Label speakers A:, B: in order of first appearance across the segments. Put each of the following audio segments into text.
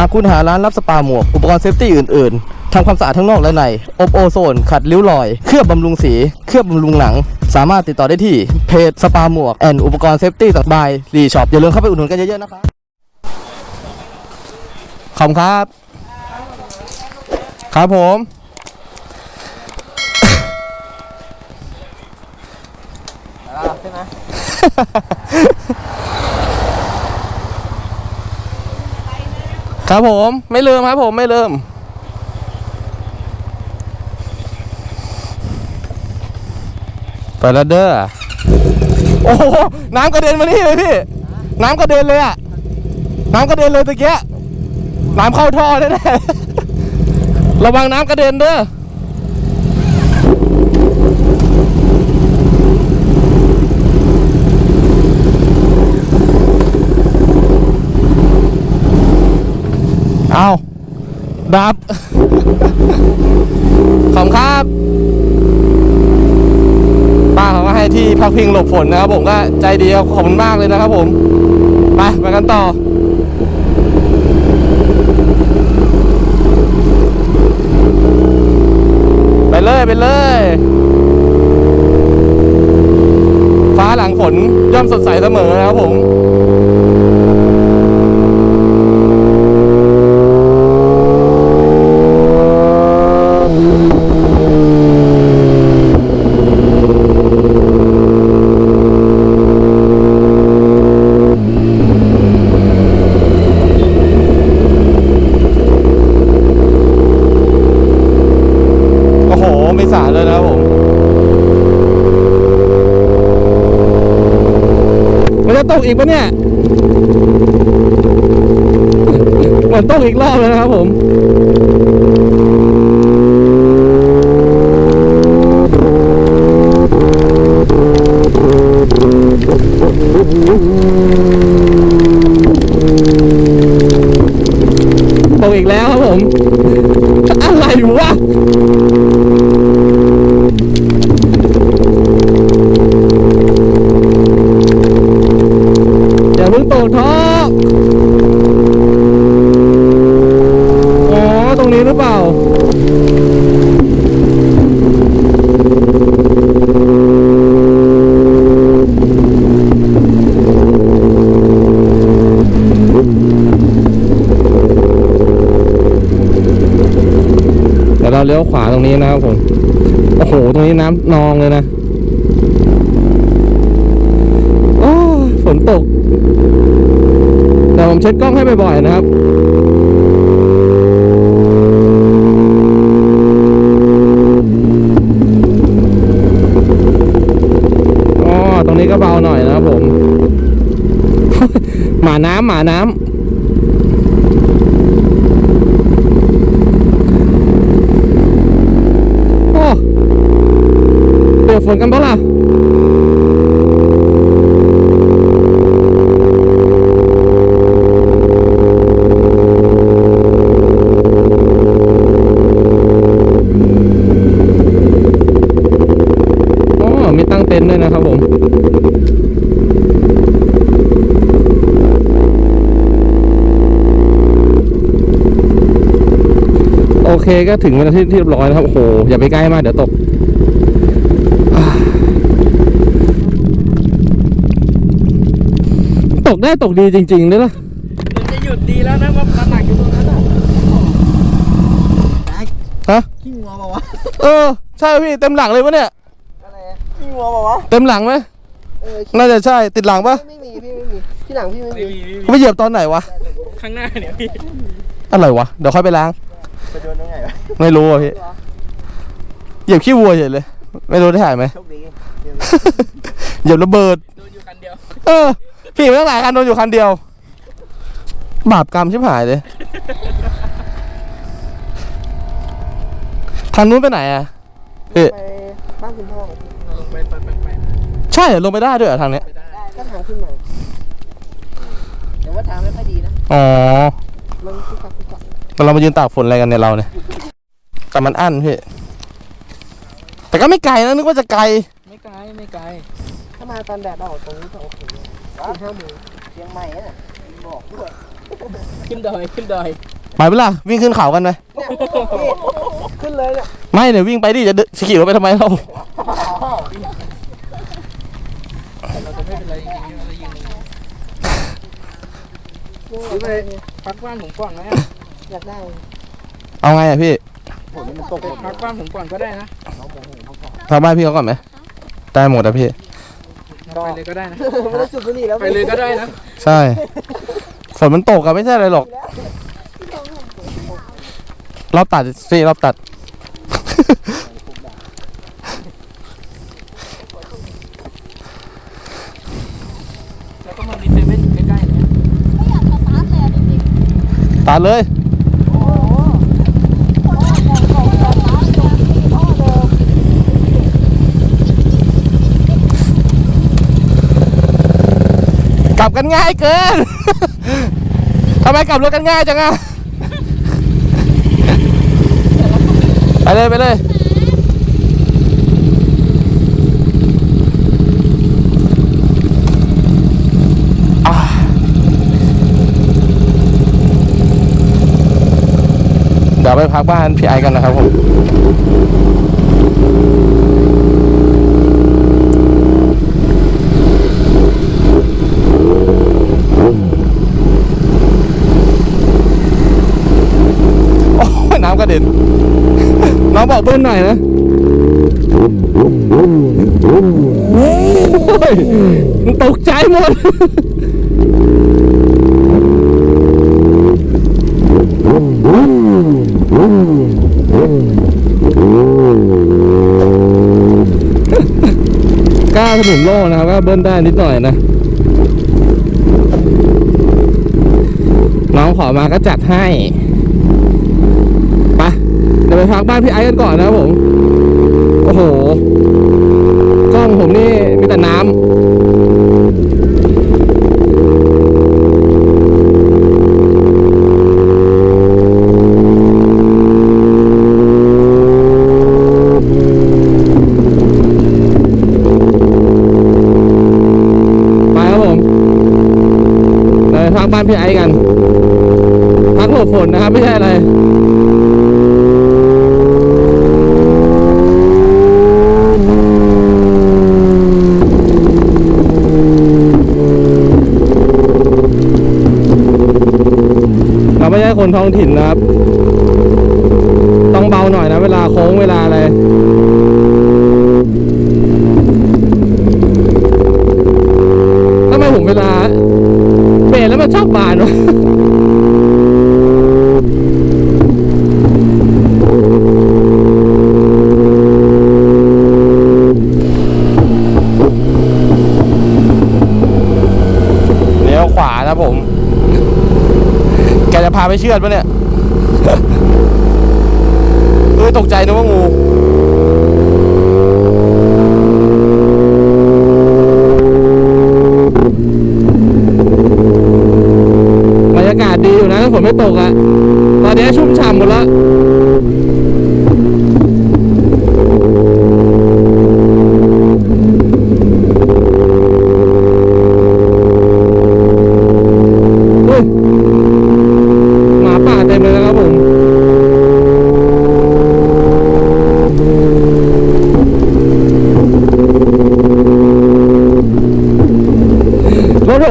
A: หากคุณหาร้านรับสปาหมวก อุปกรณ์เซฟตี้อื่น ๆ ทำความสะอาดทั้งนอกและใน อบโอโซน ขัดริ้วรอย เคลือบบำรุงสี เคลือบบำรุงหนัง สามารถติดต่อได้ที่เพจสปาหมวกแอนอุปกรณ์เซฟตี้ต่างบายรีช็อปอย่าลืมเข้าไปอุดหนุนกันเยอะ ๆ นะครับขอบคุณครับ ครับผม
B: ใช่ไหม
A: ครับผมไม่ลืมครับผมไม่ลืมไปแล้วเด้อโอ้โหน้ำกระเด็นมานี่เลยพี่ น้ำกระเด็นเลยอะน้ำกระเด็นเลยตะเกียน้ำเข้าท่อแน่ๆระวังน้ำกระเด็นเด้อ เอาดับ ขอบครับ ป้าเขาก็ให้ที่พักพิงหลบฝนนะครับผมก็ใจดีครับขอบคุณมากเลยนะครับผม ไปไปกันต่อไปเลยไปเลย ฟ้าหลังฝนย่อมสดใสเสมอนะครับผม โอ้โห ไม่สาดเลยนะครับผม มันจะตกอีก ปะเนี่ยเหมือนตกอีกรอบแล้วนะครับผม ตกอีกแล้วครับผม อะไรวะ อย่าเพิ่งตกท้ออ๋อ ตรงนี้หรือเปล่า เดี๋ ยวาเลี้ยวขวาตรงนี้นะครับผมโอ้โหตรงนี้น้ำนองเลยนะโอ้ฝนตกแต่ผมเช็ดกล้องให้บ่อยๆนะครับอ๋อตรงนี้ก็เบาหน่อยนะครับผม หมาน้ำหมาน้ำโอ้เปียก ฝนกันปล่ะอ๋อมีตั้งเต็นด้วยนะครับผม โอเคก็ถึงเวลาที่ที่เรียบร้อยนะครับ โอ้โห อย่าไปใกล้มากเดี๋ยวตกอ่า ตกได้ตกดีจริงๆด้วยล่ะ
B: มันจะหยุดดีแล้วนะว่ามันหนักอยู่ตรงนั้นอะ
A: ฮะ
B: ขี้งัวเปล่าวะ
A: เออใช่พี่เต็มหลังเลยวะเนี่ย
B: อะไรอะขี้งัวเปล่าวะ
A: เต็มหลังไหม
B: เออ
A: น่าจะใช่ติดหลังปะ
B: ไม่มีพี่ไม่มีที่หลังพี่ไม่มี
A: เขาไปเหยียบตอนไหนวะ
C: ข้างหน้าเนี่ยพี่
A: อะไรวะเดี๋ยวค่อยไปล้าง
B: ไปโดนตรงไหนวะ
A: ไม่รู้อะพี่เหยียบขี้วัวเฉยเลย ไม่รู้ได้ถ่ายไหม
B: โชคดี
A: เหยียบระเบิด
C: โดนอยู่คันเดียว
A: เออ พี่ไม่ต้องหลายคันโดนอยู่คันเดียว บาปกรรมชิบหายเลยทางนู้นไปไหนอะพี่
B: ไปบ้านคุณพ่อ
C: ลงไปไปไปไป
A: ใช่เหรอลงไปได้ด้วยเหรอทางเนี้ย
C: ไปได้
B: ก็ทางขึ้นมาแต่ว่าทางไม่ค่อยดีนะ
A: อ๋อ
B: มันคุกคักคุกคัก
A: แต่เรามายืนตากฝนอะไรกันเนี่ยเราเนี่ย แต่มันอั้นพี่ แต่ก็ไม่ไกลนะนึกว่าจะไกล
C: ไม่ไกล ไม่ไกล
B: ถ้ามาตอนแดดออกตรงนี้จะโอเค เลยสี่ห้าโมงเชียงใหม่อะบอกด้วย
C: ขึ้นดอยขึ้นดอย
A: ไปเปะล่าวิ่งขึ้นเขากันไหม
B: ขึ้นเลยเนี่ย
A: ไม่เดี๋ยววิ่งไปดิจะเดินจะขี่รถไปทำไมเรา
C: เราจะไม่เป็นไรจริงๆเราจะยิง
B: ขึ้นไป
C: พักบ้านผมก่อนไหม
B: อยากได้
A: เอาไงอะพี่
B: ผลมันตกหมด
C: พักบ้านผมก่อนก็ได้นะ
A: ทำบ้านพี่เขาก่อนไหมได้หมดอะพี่
C: เราไปเลยก็ได้นะ
B: ไม่ได้จุดบุหรี่แล้ว
C: ไปเลยก็ได้นะ
A: ใช่ฝนมันตกอะไม่ใช่อะไรหรอก รอบตัดสิรอบตัด
C: แล้วก็มันมีเซเว่นอยู่ใกล้ๆเนี่ย
D: ไม่อยากสตาร์ทเลยอะจริง
A: ตัดเลย
D: ๆโอ้โหพ่อเดิมของสตาร์ทตรงที่พ่อเดิม
A: ก ลับกันง่ายเกิน ทำไมกลับรถกันง่ายจังอะไปเลยไปเลยอาเดี๋ยวไปพักบ้านพี่ไอกันนะครับผม โอ้ยน้ำกระเด็น น้อง บอกเบิ้ลหน่อยนะโอ้ยมันตกใจหมดกล้าถนนโล่งนะครับก็เบิ้ลได้นิดหน่อยนะ น้องขอมาก็จัดให้ไปเดี๋ยว ไปพักบ้านพี่ไอ้กันก่อนนะครับผม โอ้โห กล้องผมนี่มีแต่น้ำ ไปครับผมเดี๋ยวไปพักบ้านพี่ไอ้กัน พักหลบฝนนะครับ ไม่ใช่อะไร เราไม่ใช่ คนท้องถิ่นนะครับ ต้องเบาหน่อยนะ เวลาโค้งเวลาอะไร ทำไมผมเวลาเบรกแล้วมันชอบบานวะ เลี้ยวขวานะผม จะพาไปเชือดปะเนี่ยเออตกใจนะว่างูบรรยากาศดีอยู่นะถ้าฝนไม่ตกอะ่ะตอนนี้ชุ่มฉ่ำหมดแล้ว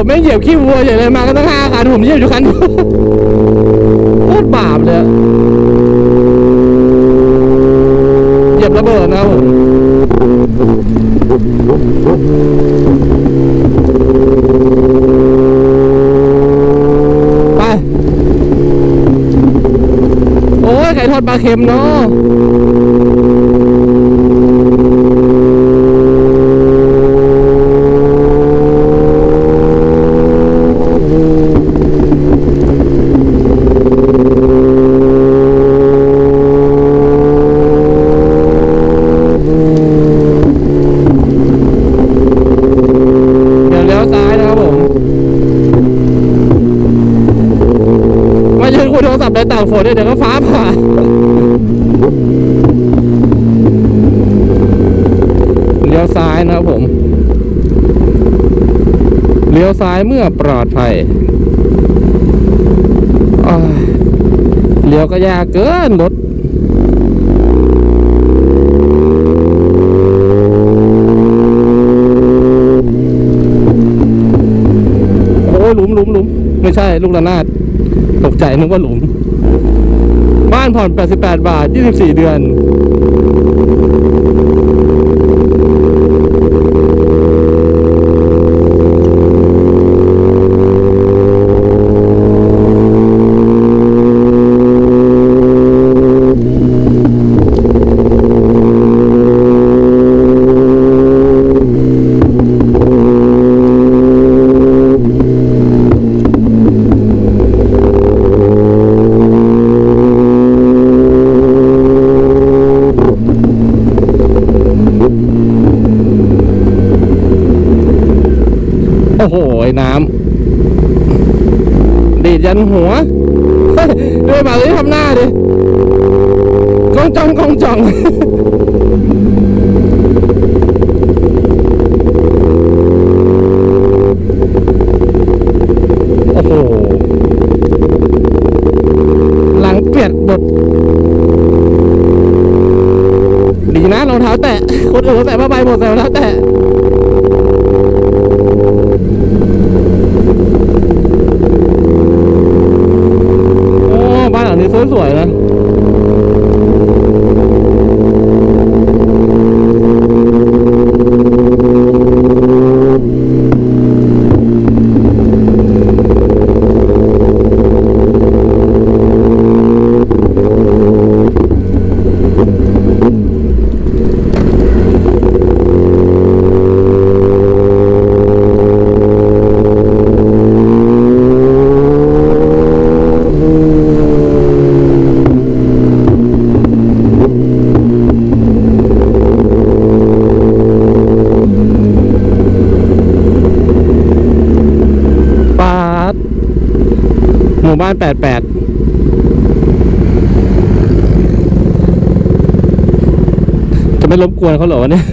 A: ผมไม่เหยียบขี้วัวใหญ่เลยมากันตั้งห้าคันผมเหยียบอยู่คันโคตรบาปเลยเหยียบระเบิดนะผมไป โอ้ยไก่ทอดปลาเค็มเนาะเดี๋ยวเลี้ยวซ้ายนะครับผม มายืนคุยโทรศัพท์ในต่างฝนเนี่ยเดี๋ยวก็ฟ้าผ่า เลี้ยวซ้าย นะครับผม เลี้ยวซ้ายเมื่อปลอดภัยอ้ายลี้ยวก็ยากเกินรถโอ้ยหลุมหลุมหลุมไม่ใช่ ลูกระนาดตกใจนึกว่าหลุม บ้านผ่อน 88 บาท 24 เดือน โอ้โหน้ำดีดยันหัวเด้วยมาเลยทำหน้าดิกองจองกองจองโอ้โหหลังเปียกหมดดีนะรองเท้าแตะคนอื่นเขาใส่ผ้าใบหมดใส่รองเท้าแตะ โอ้บ้านหลังนี้ สวยๆนะ ปาดหมู่ บ้านแปดแปดจะไม่รบกวนเขาเหรอวะเนี่ย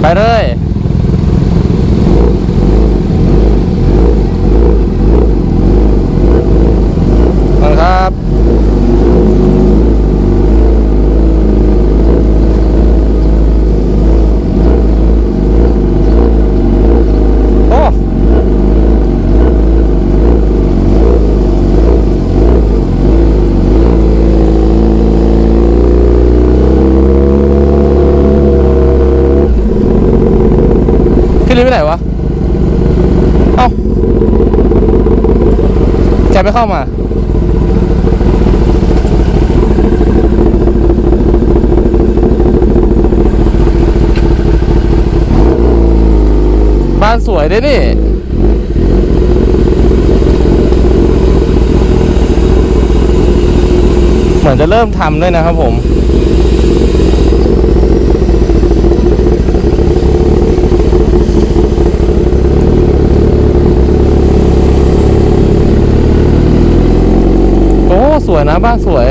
A: ไปเลยมาครับ โอ้พี่ลิฟต์ ไปไหนวะ เอ้าแกไม่เข้ามาบ้านสวยด้วยนี่ เหมือนจะเริ่มทำด้วยนะครับผม โอ้ สวยนะบ้านสวย